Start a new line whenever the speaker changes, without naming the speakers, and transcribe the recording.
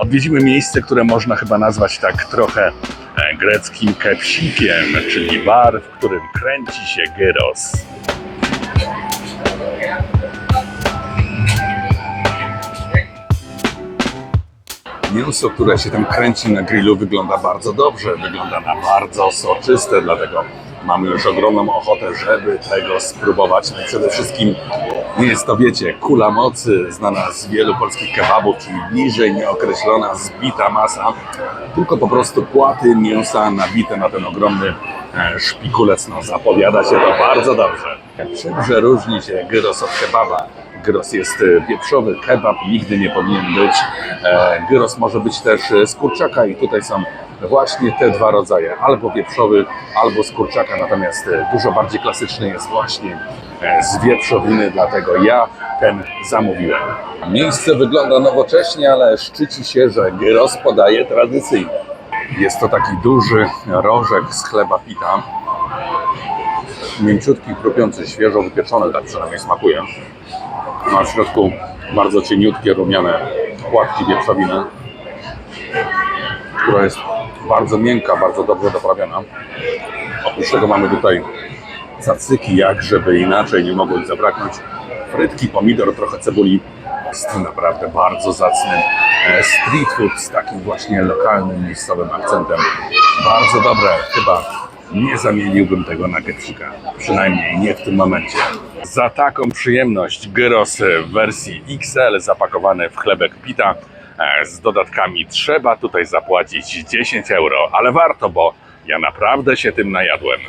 odwiedzimy miejsce, które można chyba nazwać tak trochę e, greckim kepsikiem, czyli bar, w którym kręci się gyros. Mięso, które się tam kręci na grillu wygląda bardzo dobrze, wygląda na bardzo soczyste, dlatego mamy już ogromną ochotę, żeby tego spróbować. No przede wszystkim nie jest to, wiecie, kula mocy znana z wielu polskich kebabów, czyli bliżej nieokreślona, zbita masa, tylko po prostu płaty mięsa nabite na ten ogromny e, szpikulec. No, zapowiada się to bardzo dobrze. Czymże różni się gyros od kebaba? Gyros jest e, wieprzowy, kebab nigdy nie powinien być. E, Gyros może być też z kurczaka i tutaj są właśnie te dwa rodzaje, albo wieprzowy, albo z kurczaka, natomiast e, dużo bardziej klasyczny jest właśnie e, z wieprzowiny, dlatego ja ten zamówiłem. Miejsce wygląda nowocześnie, ale szczyci się, że gyros podaje tradycyjnie. Jest to taki duży rożek z chleba pita, mięciutki, chrupiący, świeżo wypieczony, tak przynajmniej smakuje. Ma w środku bardzo cieniutkie, rumiane płatki wieprzowiny, która jest bardzo miękka, bardzo dobrze doprawiona. Oprócz tego mamy tutaj cacyki, jak żeby inaczej nie mogło ich zabraknąć. Frytki, pomidor, trochę cebuli. Jest naprawdę bardzo zacny e, street food z takim właśnie lokalnym, miejscowym akcentem. Bardzo dobre, chyba nie zamieniłbym tego na kepsika. Przynajmniej nie w tym momencie. Za taką przyjemność gyros w wersji XL zapakowany w chlebek pita z dodatkami trzeba tutaj zapłacić 10 euro, ale warto, bo ja naprawdę się tym najadłem.